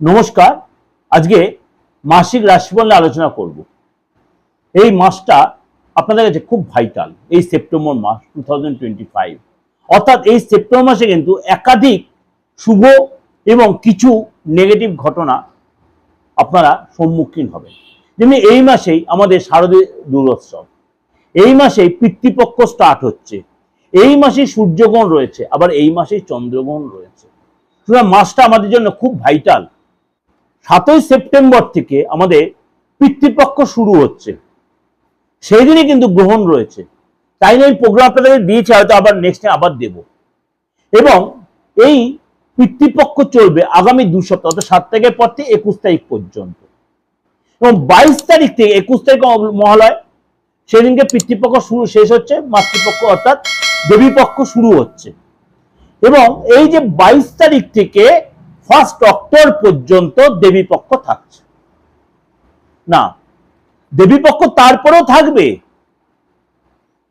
নমস্কার, আজকে মাসিক রাশিফল নিয়ে আলোচনা করব। এই মাসটা আপনাদের কাছে খুব ভাইটাল এই সেপ্টেম্বর মাস টু অর্থাৎ এই সেপ্টেম্বর মাসে কিন্তু একাধিক শুভ এবং কিছু নেগেটিভ ঘটনা আপনারা সম্মুখীন হবেন। যেমনি এই মাসেই আমাদের শারদীয় দুর্গোৎসব এই মাসেই পিতৃপক্ষ স্টার্ট হচ্ছে। এই মাসেই সূর্যগ্রহণ রয়েছে, আবার এই মাসেই চন্দ্রগ্রহণ রয়েছে। সুতরাং মাসটা আমাদের জন্য খুব ভাইটাল সাতই সেপ্টেম্বর থেকে আমাদের পিতৃপক্ষ শুরু হচ্ছে। সেই দিনই কিন্তু গ্রহণ রয়েছে। তাই না এই প্রোগ্রাম আপনাদের দিয়েছে, হয়তো আবার নেক্সট আবার দেব। এবং এই পিতৃপক্ষ চলবে আগামী দু সপ্তাহ, অর্থাৎ সাত তারিখের পর থেকে একুশ তারিখ পর্যন্ত। এবং বাইশ তারিখ থেকে একুশ তারিখ মহালয়, সেদিনকে পিতৃপক্ষ শুরু, শেষ হচ্ছে, মাতৃপক্ষ অর্থাৎ দেবীপক্ষ শুরু হচ্ছে। এবং এই যে বাইশ তারিখ থেকে ফার্স্ট অক্টোবর পর্যন্ত দেবীপক্ষ থাকছে। না দেবীপক্ষ তারপরেও থাকবে।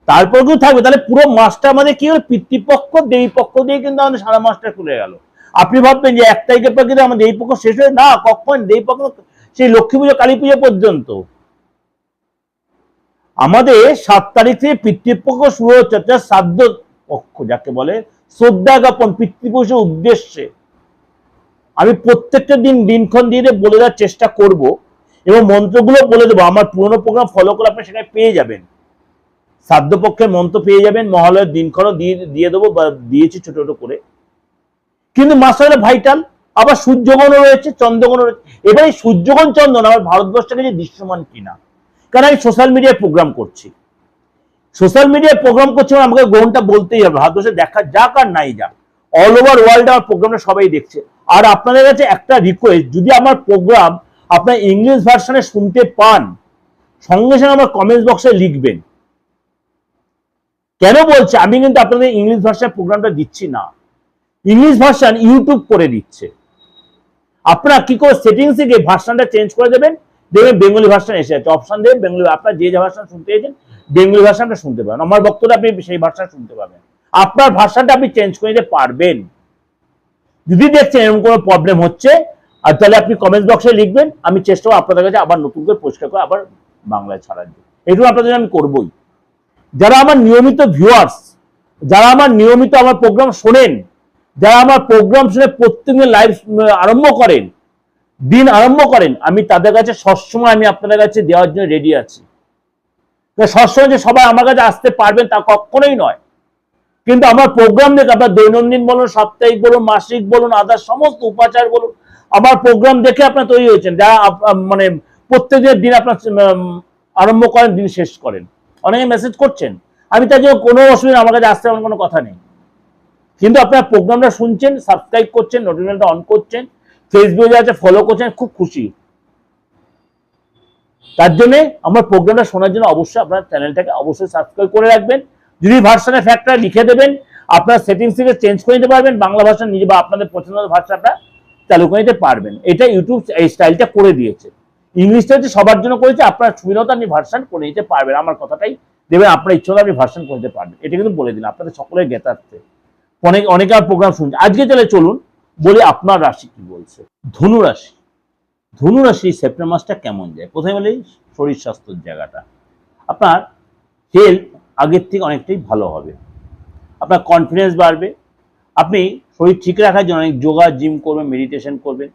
তারপর থাকবে, তাহলে পুরো মাসটা আমাদের কি হলো? পিতৃপক্ষ দেবীপক্ষ দিয়ে কিন্তু আমাদের সারা মাসটা খুলে গেল। আপনি ভাববেন যে এক তারিখের পর কিন্তু আমাদের এই দেবীপক্ষ শেষ হয়ে না, কখন? দেবীপক্ষ সেই লক্ষ্মী পুজো, কালী পুজো পর্যন্ত। আমাদের সাত তারিখ থেকে পিতৃপক্ষ শুরু হচ্ছে শ্রাদ্ধ পক্ষ, যাকে বলে শ্রদ্ধা জ্ঞাপন পিতৃপুরুষের উদ্দেশ্যে। আমি প্রত্যেকটা দিন দিনক্ষণ দিয়ে বলে দেওয়ার চেষ্টা করব এবং মন্ত্রগুলো বলে দেবো। আমার পুরোনো প্রোগ্রাম ফলো করে আপনি সেখানে পেয়ে যাবেন। শ্রাদ্ধপক্ষের মন্ত্র পেয়ে যাবেন, মহালয়ের দিনক্ষণও দিয়ে দিয়ে দেবো বা দিয়েছি ছোট ছোট করে। কিন্তু মাসালে ভাইটাল আবার সূর্যগণও রয়েছে চন্দ্রগণও রয়েছে। এবার এই সূর্যগণ চন্দ্রন আমার ভারতবর্ষটাকে যে দৃশ্যমান কিনা, কারণ আমি সোশ্যাল মিডিয়ায় প্রোগ্রাম করছি। সোশ্যাল মিডিয়ায় প্রোগ্রাম করছি মানে আমাকে গ্রহণটা বলতেই হবে, ভারতবর্ষে দেখা যাক আর নাই যাক। অল ওভার ওয়ার্ল্ডে আমার প্রোগ্রামটা সবাই দেখছে। আর আপনাদের কাছে একটা রিকোয়েস্ট যদি আমার প্রোগ্রাম আপনার ইংলিশ ভার্সনে শুনতে পান, সঙ্গে সঙ্গে আমার কমেন্টস বক্সে লিখবেন। কেন বলছে? আমি কিন্তু আপনাদের ইংলিশ ভাষায় প্রোগ্রামটা দিচ্ছি না। ইংলিশ ভার্সন ইউটিউব করে দিচ্ছে। আপনারা কি করে সেটিংস থেকে ভার্সনটা চেঞ্জ করে দেবেন? দেখবেন বেঙ্গলি ভার্সন এসে যাচ্ছে অপশন দেবেন বেঙ্গলি আপনার যে যে ভার্সন শুনতে চাইছেন বেঙ্গলি ভাষাটা শুনতে পাবেন। আমার বক্তব্য আপনি সেই ভাষা শুনতে পাবেন। আপনার ভাষাটা আপনি চেঞ্জ করে নিতে পারবেন। যদি দেখছেন এরকম কোনো প্রবলেম হচ্ছে, আর তাহলে আপনি কমেন্ট বক্সে লিখবেন, আমি চেষ্টা করব আপনাদের কাছে আবার নতুন করে পরিষ্কার করে আবার বাংলায় ছাড়ার জন্য। এটুকু আপনাদের আমি করবই। যারা আমার নিয়মিত ভিউয়ার্স যারা আমার নিয়মিত আমার প্রোগ্রাম শোনেন, যারা আমার প্রোগ্রাম শুনে প্রত্যেকদিন লাইভ আরম্ভ করেন, দিন আরম্ভ করেন, আমি তাদের কাছে সবসময় আমি আপনাদের কাছে দেওয়ার জন্য রেডি আছি। সবসময় যে সবাই আমার কাছে আসতে পারবেন তা কখনোই নয়। কিন্তু আমার প্রোগ্রাম দেখে আপনার দৈনন্দিন বলুন, সাপ্তাহিক বলুন, মাসিক বলুন আদার সমস্ত উপাচার বলুন, আমার প্রোগ্রাম দেখে আপনার তৈরি হয়েছেন। যা মানে প্রত্যেকের দিন আপনার আরম্ভ করেন, দিন শেষ করেন। অনেকে মেসেজ করছেন। আমি তার জন্য কোনো অসুবিধা আমার কাছে আসতে আমার কোনো কথা নেই। কিন্তু আপনার প্রোগ্রামটা শুনছেন সাবস্ক্রাইব করছেন নোটিফিকেশনটা অন করছেন ফেসবুকে আছে ফলো করছেন, খুব খুশি। তার জন্যে আমার প্রোগ্রামটা শোনার জন্য অবশ্যই আপনার চ্যানেলটাকে অবশ্যই সাবস্ক্রাইব করে রাখবেন। যদি ভার্সনের ফ্যাক্টর লিখে দেবেন, আপনার সেটিংস থেকে চেঞ্জ করে নিতে পারবেন, বাংলা ভাষা নিজে বা আপনাদের পছন্দের ভাষাটা চালু করে নিতে পারবেন। এটা ইউটিউব এই স্টাইলটা করে দিয়েছে। ইংলিশটা হচ্ছে সবার জন্য করেছে, আপনার সুবিধা আপনি ভার্সন করে নিতে পারবেন। আমার কথাটাই দেবেন, আপনার ইচ্ছা হলে আপনি ভার্সন করে নিতে পারবেন। এটা কিন্তু বলে দিন আপনাদের সকলের জ্ঞাতার্থে। অনেক, অনেকে আর প্রোগ্রাম শুনছে। আজকে চলে চলুন বলি আপনার রাশি কি বলছে। ধনু রাশি। ধনু রাশি সেপ্টেম্বর মাসটা কেমন যায়? প্রথমে বলি শরীর স্বাস্থ্যের জায়গাটা। আপনার হেলথ আগের থেকে অনেকটাই ভালো হবে। আপনার কনফিডেন্স বাড়বে। আপনি শরীর ঠিক রাখার জন্য অনেক যোগা জিম করবেন মেডিটেশন করবেন।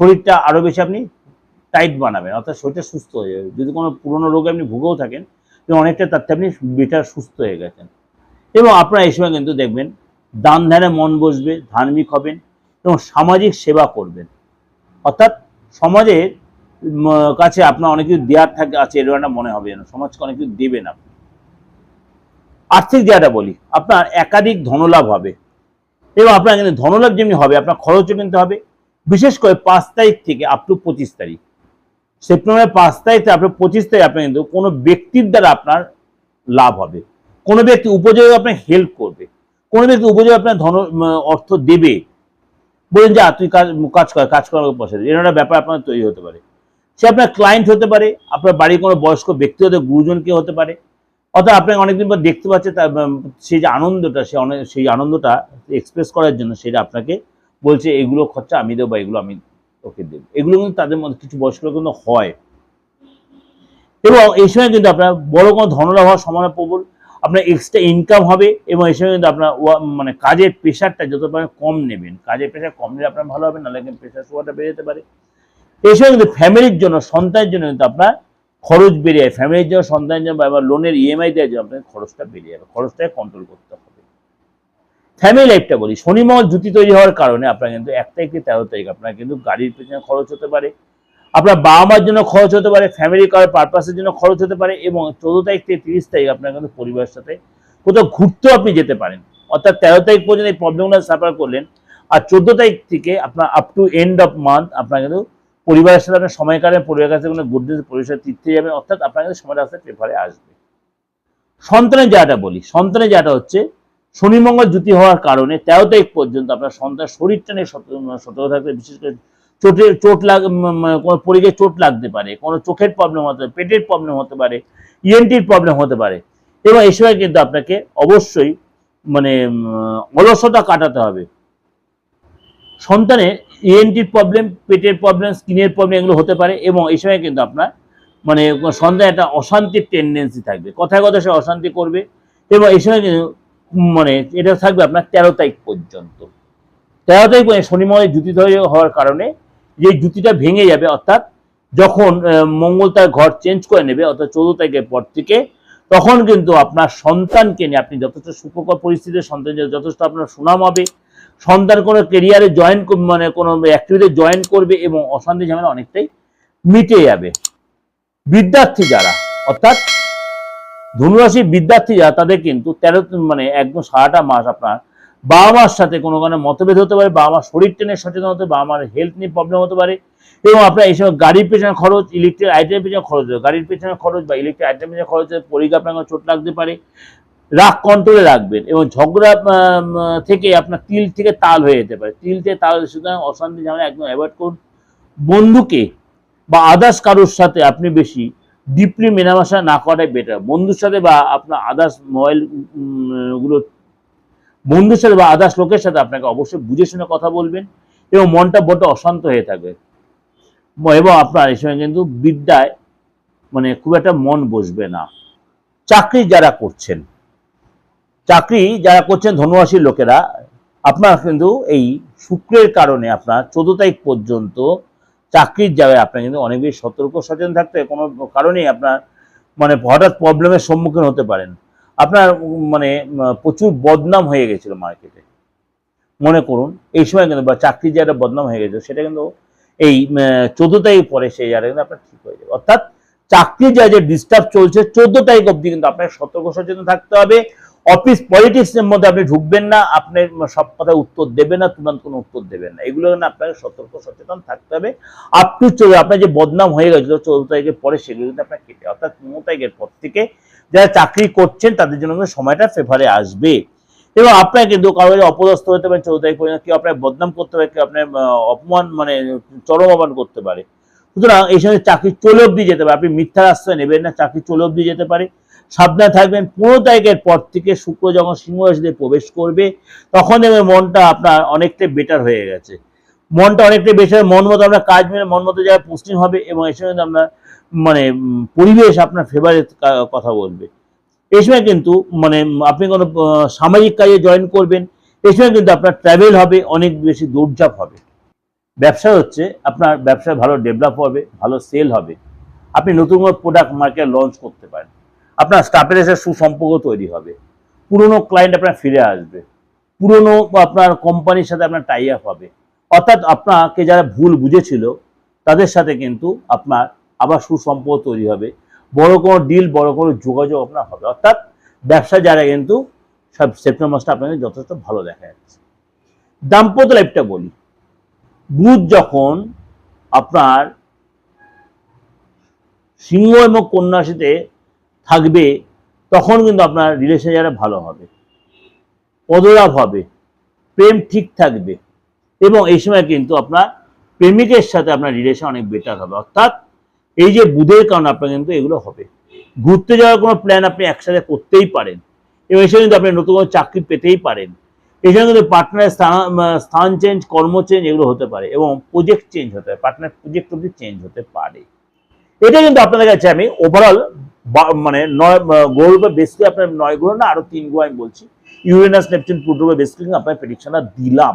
শরীরটা আরও বেশি আপনি টাইট বানাবেন, অর্থাৎ শরীরটা সুস্থ হয়ে যাবে। যদি কোনো পুরনো রোগে আপনি ভুগেও থাকেন, তো অনেকটা তার থেকে আপনি বেটার সুস্থ হয়ে গেছেন। এবং আপনারা এই সময় কিন্তু দেখবেন, দান ধ্যানে মন বসবে, ধার্মিক হবেন এবং সামাজিক সেবা করবেন। অর্থাৎ সমাজের কাছে আপনার অনেক কিছু দেওয়ার থাকে, আছে, এরকম মনে হবে যেন। সমাজকে অনেক কিছু দেবেন আপনি। আর্থিক জায়গাটা বলি, আপনার একাধিক ধনলাভ হবে। এবং আপনার কিন্তু ধনলাভ যেমনি হবে, আপনার খরচও কিন্তু হবে। বিশেষ করে পাঁচ তারিখ থেকে আপ টু পঁচিশ তারিখ। সেপ্টেম্বরের পাঁচ তারিখ থেকে আপনার পঁচিশ তারিখ আপনার কিন্তু কোনো ব্যক্তির দ্বারা আপনার লাভ হবে। কোনো ব্যক্তি উপযোগে আপনার হেল্প করবে। কোনো ব্যক্তি উপযোগে আপনার ধন অর্থ দেবে। বলুন যা তুই কাজ কাজ কর, কাজ করার পয়সা দে। এরকম ব্যাপার আপনার তৈরি হতে পারে। সে আপনার ক্লায়েন্ট হতে পারে, আপনার বাড়ির কোনো বয়স্ক ব্যক্তি হতে গুরুজনকে হতে পারে। অর্থাৎ আপনাকে অনেকদিন পর দেখতে পাচ্ছে তার সেই যে আনন্দটা, সে অনেক সেই আনন্দটা এক্সপ্রেস করার জন্য সেটা আপনাকে বলছে, এগুলো খরচা আমি দেবো বা এগুলো আমি ওকে দেবে। এগুলো কিন্তু তাদের মধ্যে কিছু বয়স্ক কিন্তু হয়। এবং এই সময় কিন্তু আপনার বড় কোনো ধনলাভ হওয়ার সম্ভাবনা প্রবল। আপনার এক্সট্রা ইনকাম হবে এবং এই সময় কিন্তু আপনার মানে কাজের প্রেশারটা যত পারেন কম নেবেন, কাজের প্রেশার কম নিলে আপনার ভালো হবে, নাহলে কিন্তু প্রেশার সুগারটা বেড়ে যেতে পারে। এই সময় কিন্তু ফ্যামিলির জন্য, সন্তানের জন্য কিন্তু আপনার খরচ বেড়ে যায়। ফ্যামিলির জন্য, সন্তানের জন্য বা লোনের ইএমআই দেওয়ার জন্য আপনার খরচটা বেড়ে যাবে। খরচটাকে কন্ট্রোল করতে হবে। ফ্যামিলি লাইফটা বলি শনি মঙ্গল জুতি তৈরি হওয়ার কারণে আপনার কিন্তু এক তারিখ থেকে তেরো তারিখ আপনার কিন্তু গাড়ির পেছনে খরচ হতে পারে। আপনার বাবা মার জন্য খরচ হতে পারে ফ্যামিলি কার পারপাসের জন্য খরচ হতে পারে এবং চোদ্দ তারিখ থেকে তিরিশ তারিখ আপনার কিন্তু পরিবারের সাথে কোথাও ঘুরতেও আপনি যেতে পারেন। অর্থাৎ তেরো তারিখ পর্যন্ত এই প্রবলেমগুলো সাফার করলেন আর চোদ্দ তারিখ থেকে আপনার up to end of month আপনার কিন্তু পরিবারের সাথে আপনার সময় কাটাবেন পরিবারের কাছে কোনো গুড পরিবেশের তীর্থে যাবেন, অর্থাৎ আপনার কিন্তু সময়টা আসতে পেপারে আসবে। সন্তানের জায়গাটা বলি। সন্তানের জায়গাটা হচ্ছে, শনি মঙ্গল জুতি হওয়ার কারণে তেরো তারিখ পর্যন্ত আপনার সন্তান শরীরটা নিয়ে সতর্ক থাকতে বিশেষ করে চোটে চোট লাগ কোনো পরিগে চোট লাগতে পারে, কোনো চোখের প্রবলেম হতে পারে, পেটের প্রবলেম হতে পারে ইএনটির প্রবলেম হতে পারে। এবং এই সময় কিন্তু আপনাকে অবশ্যই মানে অলসতা কাটাতে হবে। সন্তানের ইএনটির প্রবলেম পেটের প্রবলেম স্কিনের প্রবলেম এগুলো হতে পারে এবং এই সময় কিন্তু আপনার মানে সন্তান একটা অশান্তির টেন্ডেন্সি থাকবে। কথায় কথা সে অশান্তি করবে এবং এই সময় কিন্তু মানে এটা থাকবে আপনার তেরো তারিখ পর্যন্ত। তেরো তারিখ শনি মঙ্গলের জুতি ধরে হওয়ার কারণে যে জুতিটা ভেঙে যাবে অর্থাৎ যখন মঙ্গল তার ঘর চেঞ্জ করে নেবে অর্থাৎ চৌদ্দ তারিখের পর থেকে, তখন কিন্তু আপনার সন্তানকে নিয়ে আপনি যথেষ্ট সুখকর পরিস্থিতিতে সন্তান যথেষ্ট আপনার সুনাম হবে। সন্তান কোনো কেরিয়ারে জয়েন মানে কোনো অ্যাক্টিভিটি জয়েন করবে এবং অশান্তি ঝামেলা অনেকটাই মিটে যাবে। বিদ্যার্থী যারা, অর্থাৎ ধনুরাশি বিদ্যার্থী যারা, তাদের কিন্তু তেরো মানে একদম সারাটা মাস আপনার বাবা মার সাথে কোনো কারণে মতভেদ হতে পারে, বাবা মার শরীর টেনে সচেতন হতে, বাবা মার হেলথ নিয়ে প্রবলেম হতে পারে এবং আপনার এই সময় গাড়ির পেছনে খরচ ইলেকট্রিক আইটেমের পেছনে খরচ, গাড়ির পেছনে খরচ বা ইলেকট্রিক আইটেমের পেছনে খরচ পরীক্ষা চোট লাগতে পারে। রাগ কন্ট্রোলে রাখবেন এবং ঝগড়া থেকে আপনার তিল থেকে তাল হয়ে যেতে পারে। তিল থেকে তাল, সুতরাং অশান্তি ঝামেলা একদম অ্যাভয়েড করুন। বন্ধুকে বা আদার্স কারোর সাথে আপনি বেশি ডিপলি মেলামেশা না করাই বেটার বন্ধুর সাথে বা আপনার আদার্স মোবাইলগুলো, বন্ধুর সাথে বা আদার্স লোকের সাথে আপনাকে অবশ্যই বুঝে শুনে কথা বলবেন এবং মনটা বড্ড অশান্ত হয়ে থাকবে। এবং আপনার এই সময় কিন্তু বিদ্যায় মানে খুব একটা মন বসবে না। চাকরি যারা করছেন চাকরি যারা করছেন ধনুরাশির লোকেরা, আপনার কিন্তু এই শুক্রের কারণে আপনার চোদ্দ তারিখ পর্যন্ত চাকরির জায়গায় আপনার কিন্তু অনেক বেশি সতর্ক সচেতন থাকতে কোনো কারণেই আপনার মানে হঠাৎ প্রবলেমের সম্মুখীন হতে পারেন। আপনার মানে প্রচুর বদনাম হয়ে গেছিল মার্কেটে মনে করুন, এই সময় কিন্তু বা চাকরির জায়গাটা বদনাম হয়ে গেছিল, সেটা কিন্তু এই চোদ্দ তারিখ পরে সেই জায়গাটা কিন্তু আপনার ঠিক হয়ে যাবে। অর্থাৎ চাকরির যা যে ডিস্টার্ব চলছে, চোদ্দ তারিখ অবধি কিন্তু আপনার সতর্ক সচেতন থাকতে হবে। অফিস পলিটিক্স এর মধ্যে আপনি ঢুকবেন না, আপনি সব কথা উত্তর দেবেন না, তুরন্ত কোনো উত্তর দেবেন না। এগুলো আপনাকে সতর্ক, সচেতন থাকতে হবে। আপ টু চলে আপনার যে বদনাম হয়ে গেছিল চৌদ্দ তারিখের পরে সেগুলো কিন্তু আপনার কেটে অর্থাৎ পনেরো তারিখের পর থেকে যারা চাকরি করছেন, তাদের জন্য কিন্তু সময়টা ফেভারে আসবে। এবং আপনার কিন্তু কারও অপদস্থ হতে পারে চৌদ্দ তারিখ পর্যন্ত কেউ আপনার বদনাম করতে পারে, কেউ আপনার অপমান মানে চরম অপমান করতে পারে। সুতরাং এই সময় চাকরি চলে অবধি যেতে পারে। আপনি মিথ্যার আশ্রয় নেবেন না, চাকরি চলে অবধি যেতে পারে। সাবধানে থাকবেন। পনেরো তারিখের পর থেকে শুক্র যখন সিংহ রাশিতে প্রবেশ করবে, তখন দেখবেন মনটা আপনার অনেকটাই বেটার হয়ে গেছে। মনটা অনেকটাই বেটার মন মতো আপনার কাজ মেলে, মন মতো জায়গায় পোস্টিং হবে এবং সময় কিন্তু আপনার মানে পরিবেশ আপনার ফেভারিট কথা বলবে। এই সময় কিন্তু মানে আপনি কোনো সামাজিক কাজে জয়েন করবেন এই সময় কিন্তু আপনার ট্রাভেল হবে, অনেক বেশি দৌড়ঝাঁপ হবে। ব্যবসা হচ্ছে, আপনার ব্যবসা ভালো ডেভেলপ হবে, ভালো সেল হবে। আপনি নতুন কোনো প্রোডাক্ট মার্কেট লঞ্চ করতে পারেন। আপনার স্টাফের এসে সুসম্পর্ক তৈরি হবে। পুরনো ক্লায়েন্ট আপনার ফিরে আসবে। পুরনো আপনার কোম্পানির সাথে আপনার টাই আপ হবে। অর্থাৎ আপনাকে যারা ভুল বুঝেছিল, তাদের সাথে কিন্তু আপনার আবার সুসম্পর্ক তৈরি হবে। বড় কোনো ডিল বড় কোনো যোগাযোগ আপনার হবে। অর্থাৎ ব্যবসা যারা কিন্তু সব সেপ্টেম্বর মাসটা আপনাকে যথেষ্ট ভালো দেখা যাচ্ছে। দাম্পত্য লাইফটা বলি। বুধ যখন আপনার সিংহ এবং কন্যা রাশিতে থাকবে, তখন কিন্তু আপনার রিলেশন যারা ভালো হবে। পদলাভ হবে, প্রেম ঠিক থাকবে এবং এই সময় কিন্তু আপনার প্রেমিকের সাথে আপনার রিলেশন অনেক বেটার হবে। অর্থাৎ এই যে বুধের কারণে আপনার কিন্তু এগুলো হবে। ঘুরতে যাওয়ার কোনো প্ল্যান আপনি একসাথে করতেই পারেন এবং এই সময় কিন্তু আপনি নতুন কোনো চাকরি পেতেই পারেন। এই সময় কিন্তু পার্টনারের স্থান চেঞ্জ কর্ম চেঞ্জ এগুলো হতে পারে এবং প্রজেক্ট চেঞ্জ হতে পারে। পার্টনার প্রজেক্ট অব্দি চেঞ্জ হতে পারে। এটা কিন্তু আপনাদের কাছে আমি ওভারঅল মানে নয় গ্রহের উপর বেস করে আপনার নয় গ্রহ না, আরও তিন গ্রহ আমি বলছি। ইউরেনাস নেপচুন প্লুটোর উপর বেস করে আপনার প্রেডিকশনটা দিলাম।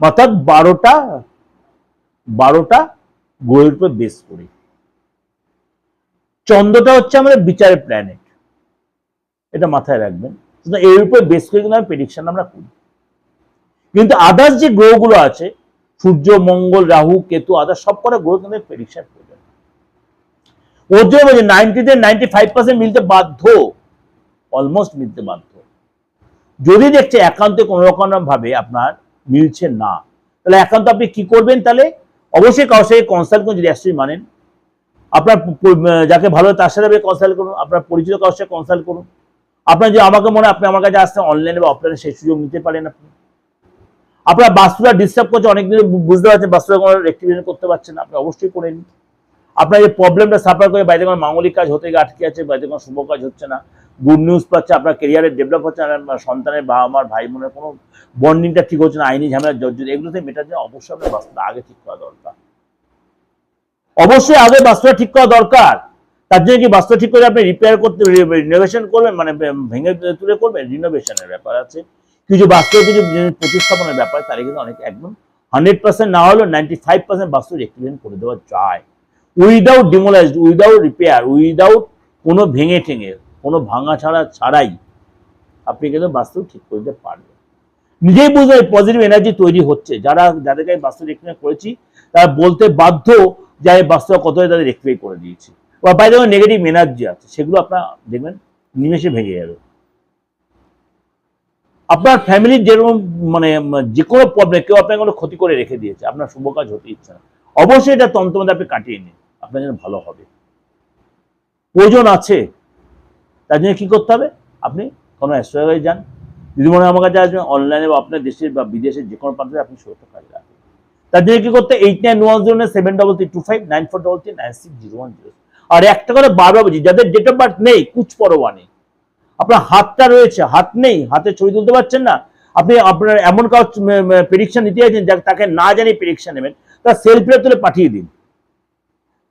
অর্থাৎ বারোটা বারোটা গ্রহের উপর বেস করি। চন্দ্রটা হচ্ছে আমাদের বিচারের প্ল্যানেট এটা মাথায় রাখবেন। এর উপর বেস করে কিন্তু আমি প্রেডিকশন আমরা করি। কিন্তু আদার্স যে গ্রহগুলো আছে, সূর্য, মঙ্গল, রাহু, কেতু আদার্স সব কটা গ্রহ কিন্তু প্রেডিকশন করবে ওর জন্য বলছে নাইনটিতে নাইনটি ফাইভ পার্সেন্ট মিলতে বাধ্য। অলমোস্ট মিলতে বাধ্য। যদি দেখছে একান্ত কোনো রকম ভাবে আপনার মিলছে না, তাহলে একান্ত আপনি কি করবেন তাহলে? অবশ্যই কারোর সাথে কনসাল্ট করুন, যদি অ্যাকচুয়ালি মানেন। আপনার যাকে ভালো তার সাথে কনসাল্ট করুন, আপনার পরিচিত কারোর সাথে কনসাল্ট করুন। আপনার যে আমাকে মনে আপনি আমার কাছে আসতে অনলাইনে বা অফলাইনে সেই সুযোগ নিতে পারেন আপনি। আপনার বাস্তুটা ডিস্টার্ব করছে, অনেকদিন বুঝতে পারছেন, বাস্তুটা কোনো রেক্টিফিকেশন করতে পারছেন আপনি অবশ্যই করে নিন। আপনার যে প্রবলেমটা সাফার করে বাইরে কোনো মাঙ্গলিক কাজ হতে গিয়ে আটকে আছে বাইরে কোনো শুভ কাজ হচ্ছে না। গুড নিউজ পাচ্ছে, আপনার কেরিয়ারে ডেভেলপ হচ্ছে আপনার সন্তানের বাবা মার, ভাই বোনের কোনো বন্ডিংটা ঠিক হচ্ছে না, আইনি ঝামেলা জর্জর এগুলোতে মেটার জন্য অবশ্যই আপনার বাস্তুটা আগে ঠিক করা দরকার। অবশ্যই আগে বাস্তুটা ঠিক করা দরকার। তার জন্য কি বাস্তু ঠিক করে আপনি রিপেয়ার করতে রিনোভেশন করবেন? মানে ভেঙে তুলে করবেন? রিনোভেশনের ব্যাপার আছে। কিছু বাস্তব কিছু প্রতিস্থাপনের ব্যাপার, তাহলে কিন্তু অনেক একদম হান্ড্রেড পার্সেন্ট না হলেও নাইনটি ফাইভ পার্সেন্ট বাস্তব রেক্টিফিকেশন করে দেওয়া যায়। Without demolished without repair without কোনো ভেঙে ঠেঙে, কোনো ভাঙা ছাড়া ছাড়াই আপনি কিন্তু বাস্তু ঠিক করতে পারবেন। নিজেই বুঝতে পজিটিভ এনার্জি তৈরি হচ্ছে। যারা, যাদেরকে আমি বাস্তু রেক্টিফাই করেছি, তারা বলতে বাধ্য যে আমি বাস্তব কতটা তাদের রেক্টিফাই করে দিয়েছি। বা বাইরে নেগেটিভ এনার্জি আছে, সেগুলো আপনার দেখবেন, নিমেষে ভেঙে যাবে। আপনার ফ্যামিলির যেরকম মানে যে কোনো প্রবলেম কেউ আপনাকে কোনো ক্ষতি করে রেখে দিয়েছে, আপনার শুভ কাজ হতে ইচ্ছে না। অবশ্যই এটা তন্ত্র মধ্যে আপনি কাটিয়ে নিন। আপনার জন্য ভালো হবে। প্রয়োজন আছে, তার জন্য কি করতে হবে? আপনি কোনো অ্যাস্ট্রোলজি যান। যদি মনে হয় আমার কাছে আসবেন অনলাইনে বা আপনার দেশের বা বিদেশের যে কোনো প্রান্তে আপনি সুরক্ষা কাজে রাখবেন তার জন্য কি করতে eight nine one zero seven double three two five nine four double three nine six zero one zero আর একটা করে বারবার বলছি, যাদের ডেট অফ বার্থ নেই, কুচ পরোয়া নেই। আপনার হাতটা রয়েছে, হাত নেই, হাতে ছবি তুলতে পারছেন না। আপনি আপনার এমন কাউ প্রেডিকশন নিতে চাইছেন তাকে না জানি প্রেডিকশন নেবেন, তার সেলফিটা তুলে পাঠিয়ে দিন।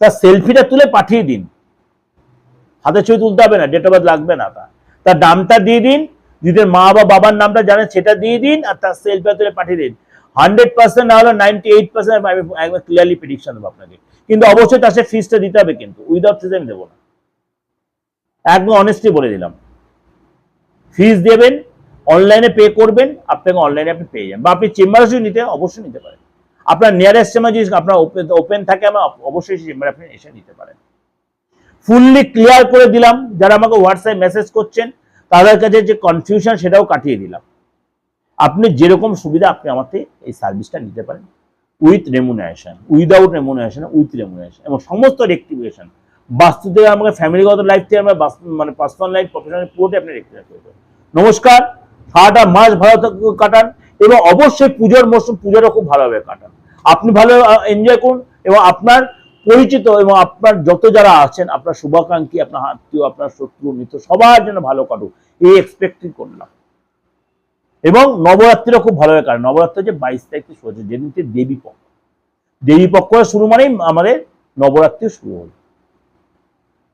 তার সেলফিটা তুলে পাঠিয়ে দিন। হাতে ছবি তুলতে হবে না ডেট অফ বার্থ লাগবে না তা তার নামটা দিয়ে দিন যদি মা বা বাবার নামটা জানেন, সেটা দিয়ে দিন, আর তার সেলফিটা তুলে পাঠিয়ে দিন। হান্ড্রেড পার্সেন্ট না হলে নাইনটি এইট পার্সেন্ট আমি একদম ক্লিয়ারলি প্রেডিকশন দেবো আপনাকে। কিন্তু অবশ্যই তার সাথে ফিসটা দিতে হবে কিন্তু উইদাউট ফিস আমি দেবো না। একদম অনেস্টলি বলে দিলাম। ফিস দেবেন অনলাইনে পে করবেন, আপনাকে অনলাইনে আপনি পেয়ে যাবেন। বা আপনি চেম্বারে নিতে, অবশ্যই নিতে পারেন। আপনার নিয়ারেস্ট চেম্বার যদি আপনার ওপেন থাকে, আমার অবশ্যই সেই চেম্বারে আপনি এসে নিতে পারেন। ফুললি ক্লিয়ার করে দিলাম, যারা আমাকে হোয়াটসঅ্যাপ মেসেজ করছেন, তাদের কাছে যে কনফিউশন সেটাও কাটিয়ে দিলাম। আপনি যেরকম সুবিধা আপনি আমাকে এই সার্ভিসটা নিতে পারেন। With remuneration without remuneration with remuneration এবং সমস্ত রেক্টিফিকেশন বাস্তু আমাকে ফ্যামিলিগত লাইফ থেকে আমরা মানে পার্সোনাল লাইফ প্রফেশনাল পুরোটাই আপনি রেক্টিফাই করে দেবেন। নমস্কার, সারাটা মাস ভালো কাটান। এবং অবশ্যই পুজোর মরশুম পুজোরও খুব ভালোভাবে কাটান আপনি ভালো এনজয় করুন এবং আপনার পরিচিত এবং আপনার যত যারা আছেন, আপনার শুভাকাঙ্ক্ষী, আপনার আত্মীয়, আপনার শত্রু, মিত্র, সবার জন্য ভালো কাটুক। এই এক্সপেক্টই করলাম। এবং নবরাত্রিরও খুব ভালোভাবে কাটে নবরাত্রি হচ্ছে বাইশ তারিখ শুরু হচ্ছে যেদিনকে দেবী পক্ষ। দেবী পক্ষ শুরু মানেই আমাদের নবরাত্রি শুরু হল।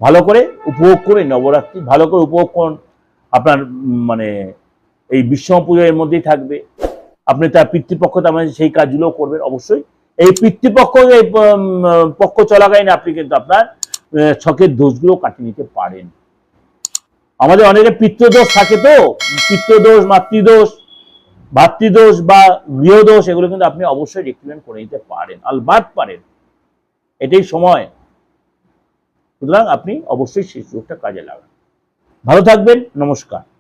ভালো করে উপভোগ করে নবরাত্রি, ভালো করে উপভোগ করুন। আপনার মানে এই বিশ্বম পুজো এর মধ্যেই থাকবে। আপনি তার পিতৃপক্ষ, তার মানে সেই কাজগুলো করবেন অবশ্যই। এই পিতৃপক্ষ এই পক্ষ চলাকালীন আপনি কিন্তু আপনার ছকের দোষগুলো কাটিয়ে নিতে পারেন। আমাদের অনেকে পিতৃদোষ থাকে তো, পিতৃদোষ, মাতৃদোষ, ভাতৃদোষ বা গৃহদোষ, এগুলো কিন্তু আপনি অবশ্যই রেক্টিফাই করে নিতে পারেন। আলবাত পারেন। এটাই সময়। সুতরাং আপনি অবশ্যই সেই সুযোগটা কাজে লাগান। ভালো থাকবেন, নমস্কার।